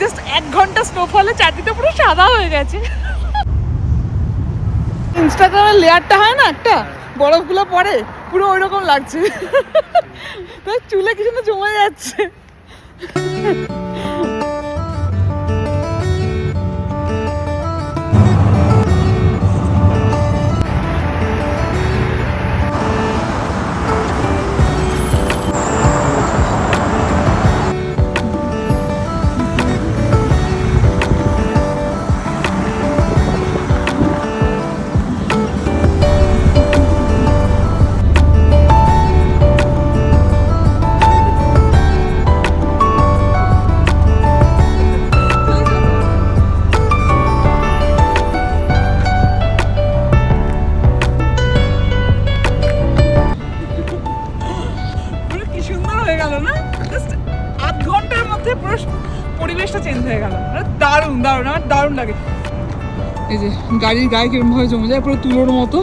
Just এক ঘণ্টা স্নোফলে চারদিকে পুরো সাদা হয়ে গেছে। ইনস্টাগ্রামের লেয়ারটা হয় না একটা? বরফগুলো পরে পুরো ওইরকম লাগছে। চুলে কিছু না জমে যাচ্ছে। দারুণ দারুণ, আমার দারুণ লাগে। এই যে, গাড়ির গায়ে কিরম ভাবে জমে যায়, পুরো তুলোর মতো।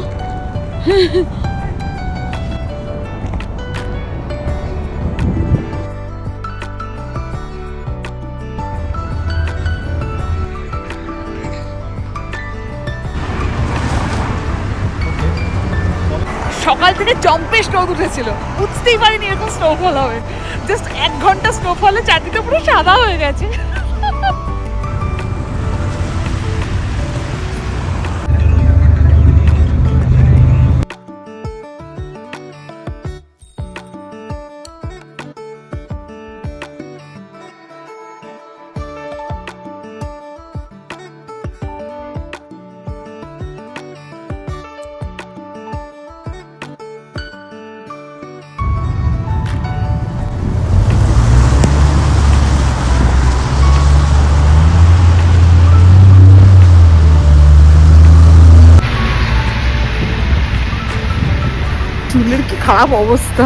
সকাল থেকে জম্পে স্নো উঠেছিল বুঝতেই পারিনি এরকম স্নোফল হবে। জাস্ট এক ঘণ্টা স্নোফলে চারদিকটা পুরো সাদা হয়ে গেছে। চুলের কি খারাপ অবস্থা?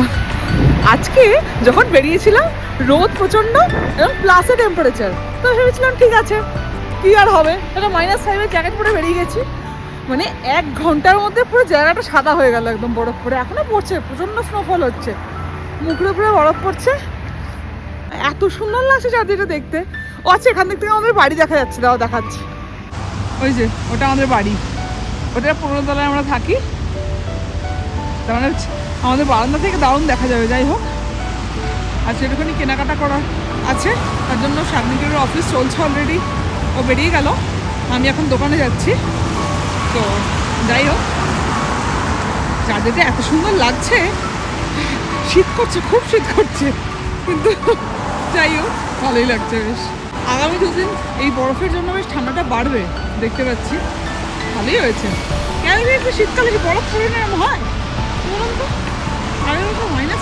আজকে যখন বেরিয়েছিলাম, রোদ প্রচণ্ড এবং প্লাসে টেম্পারেচার তো ভেবেছিলাম, ঠিক আছে, কি আর হবে? একটা মাইনাস ফাইভের জ্যাকেট পরে বেরিয়ে গেছি। মানে এক ঘণ্টার মধ্যে পুরো জায়গাটা সাদা হয়ে গেল একদম বরফ পরে। এখনও পড়ছে, প্রচণ্ড স্নোফল হচ্ছে। মুখের উপরে বরফ পড়ছে। এত সুন্দর লাগছে চারদিকটা দেখতে। ও আচ্ছা এখান থেকে আমাদের বাড়ি দেখা যাচ্ছে। দাও, দেখাচ্ছি। ওই যে, ওটা আমাদের বাড়ি। ওটা পুরোনো তলায় আমরা থাকি। তার মানে আমাদের বারান্দা থেকে দারুণ দেখা যাবে, যাই হোক। আর সেটুখানি কেনাকাটা করা আছে, তার জন্য শাগনিকের অফিস চলছে অলরেডি ও বেরিয়ে গেল। আমি এখন দোকানে যাচ্ছি। তো যাই হোক চাঁদেতে এত সুন্দর লাগছে, শীত করছে, খুব শীত করছে। কিন্তু যাই হোক, ভালোই লাগছে বেশ। আগামী দুদিন এই বরফের জন্য বেশ ঠান্ডাটা বাড়বে, দেখতে পাচ্ছি। ভালোই হয়েছে। কেন শীতকালে বরফ পড়ে না হয়? মাইনাস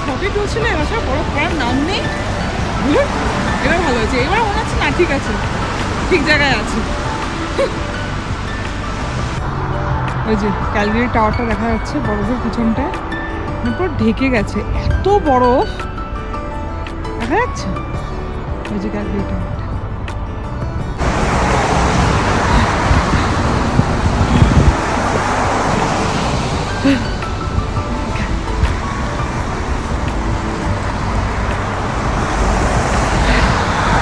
বরফ নাম নেই। এবার ভালো এবার মনে হচ্ছে না, ঠিক আছে। ঠিক জায়গায় আছে। ওই যে টাওয়ারটা দেখা যাচ্ছে বরফের মানে ঢেকে গেছে। এত বরফ! দেখা যাচ্ছে? ওই যে ক্যালগেরি টাওয়ারটা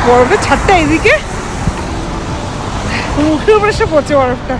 বরফের ছাদটা এদিকে মুখের উপরে এসে পড়ছে বরফটা।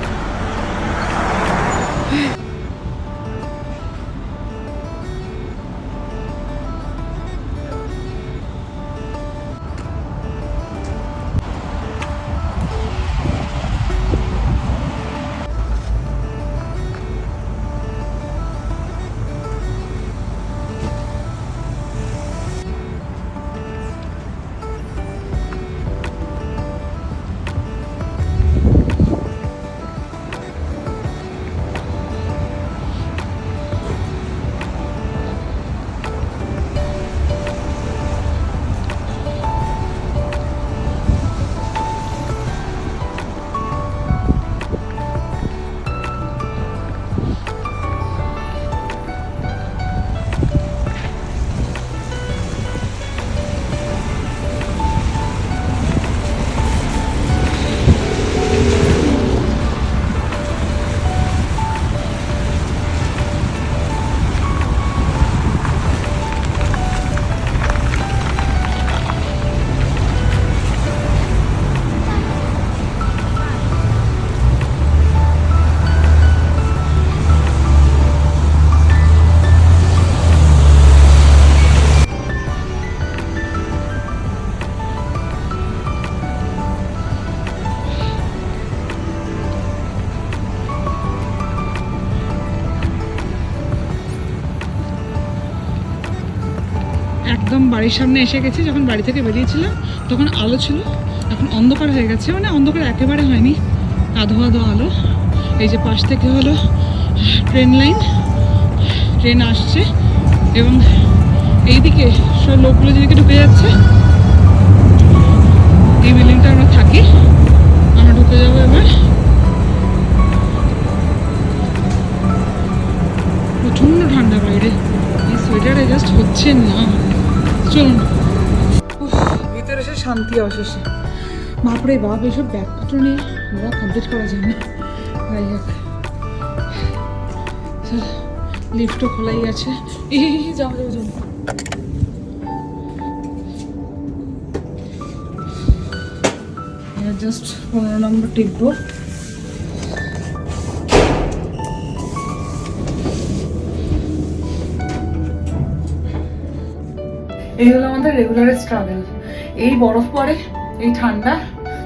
বাড়ির সামনে এসে গেছি, যখন বাড়ি থেকে বেরিয়েছিলাম, তখন আলো ছিল, এখন অন্ধকার হয়ে গেছে মানে অন্ধকার একেবারে হয়নি আধো আধো আলো। এই যে পাশ থেকে হলো ট্রেন লাইন, ট্রেন আসছে, এবং এইদিকে সব লোকগুলো যেদিকে ঢুকে যাচ্ছে, এই বিল্ডিংটা আমরা থাকি। শান্তি অবশেষে। বাপরে বাপ, এসব ব্যাগপত্র নিয়ে ব্লগ কমপ্লিট করা যায় না যাই হোক। খোলাই আছে। যাও যাও যাও। জাস্ট পনেরো নম্বর টিপবো। এই হলো আমাদের রেগুলার স্ট্রাগল এই বরফ পড়ে, এই ঠান্ডা,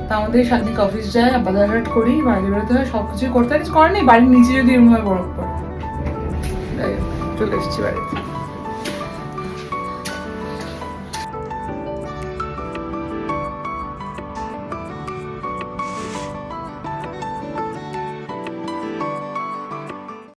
তা আমাদের সাতদিক অফিস যায় বাজারহাট করি, বাইরে বেরোতে হয় সব কিছুই করতে হয় করে নেই, বাড়ির নিচে যদি এরকম হয় বরফ পড়ে। চলে এসেছি বাড়িতে।